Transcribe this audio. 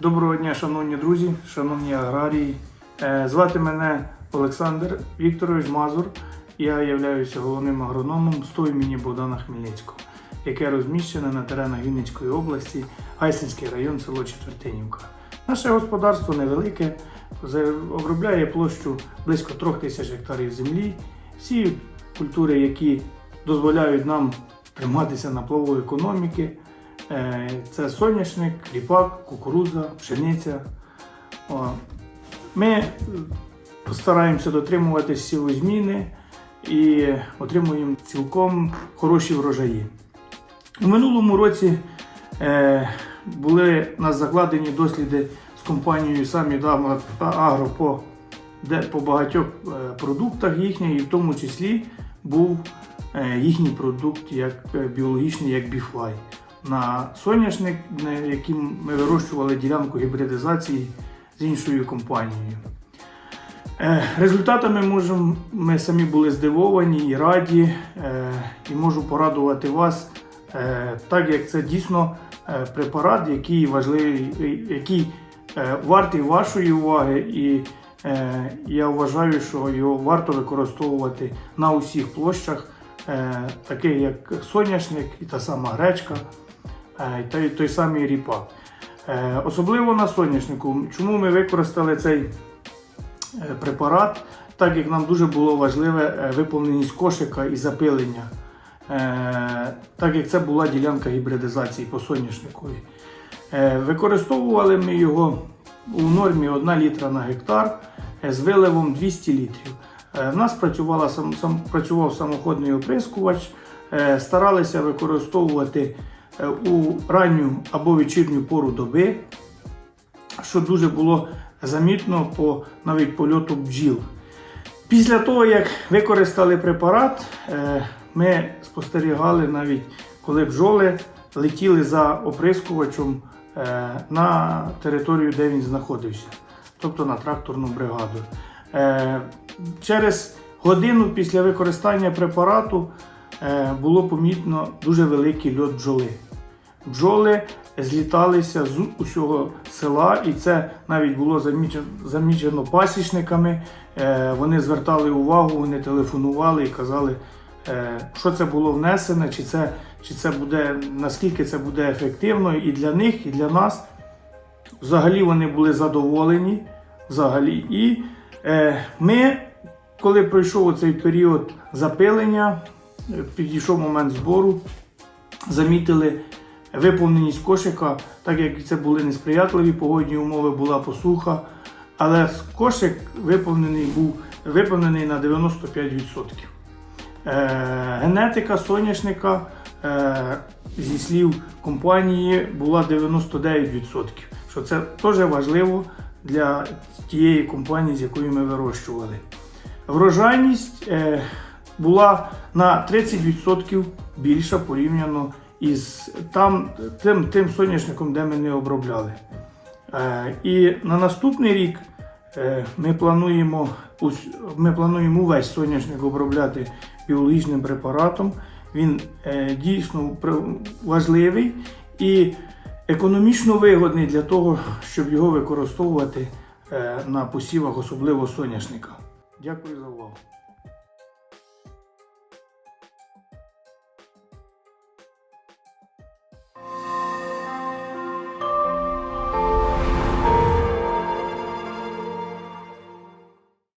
Доброго дня, шановні друзі, шановні аграрії. Е, Звати мене Олександр Вікторович Мазур. Я являюся головним агрономом СТО імені Богдана Хмельницького, яке розміщене на теренах Вінницької області, Гайсинський район, село Четвертинівка. Наше господарство невелике, обробляє площу близько трьох тисяч гектарів землі. Всі культури, які дозволяють нам триматися на плаву економіки, Це соняшник, ріпак, кукурудза, пшениця. Ми е, постараємося дотримуватись сівозміни і отримуємо цілком хороші врожаї. У минулому році е, були у нас закладені досліди з компанією самі Агро по, де, по багатьох е, продуктах їхніх, і в тому числі був е, їхній продукт як е, біологічний, як біфлай на соняшник, на яким ми вирощували ділянку гібридизації з іншою компанією. Е, Результатами можемо, ми самі були здивовані і раді, е, і можу порадувати вас, е, так як це дійсно препарат, який важливий, який вартий вашої уваги, і я вважаю, що його варто використовувати на усіх площах, таких як соняшник і та сама гречка той, той самий ріпак. Е, Особливо на соняшнику. Чому ми використали цей е, препарат? Так як нам дуже було важливе е, виповненість кошика і запилення, Е, так як це була ділянка гібридизації по соняшникові. Е, Використовували ми його у нормі 1 літра на гектар е, з виливом 200 літрів. Е, В нас працював самоходний оприскувач, Е, старалися використовувати е, у ранню або вечірню пору доби, що дуже було замітно по навіть польоту бджіл. Після того, як використали препарат, е, ми спостерігали навіть, коли бджоли летіли за оприскувачем е, на територію, де він знаходився, тобто на тракторну бригаду. Е, Через годину після використання препарату е, було помітно дуже великий льот бджоли. Бджоли зліталися з усього села, і це навіть було замічено, замічено пасічниками. Е, Вони звертали увагу, вони телефонували і казали, е, що це було внесене, чи це, чи це буде, наскільки це буде ефективно і для них, і для нас. Взагалі вони були задоволені. Взагалі. І е, ми, коли пройшов цей період запилення, е, підійшов момент збору, замітили виповненість кошика, так як це були несприятливі погодні умови, була посуха. Але кошик виповнений був виповнений на 95%. Е, генетика соняшника е, зі слів компанії була 99%. Що це теж важливо для тієї компанії, з якою ми вирощували. Врожайність е, була на 30% більша порівняно із там, тим, тим соняшником, де ми не обробляли. Е, і на наступний рік е, ми плануємо, ми плануємо увесь соняшник обробляти біологічним препаратом. Він е, дійсно важливий і економічно вигодний для того, щоб його використовувати е, на посівах, особливо соняшника. Дякую за увагу.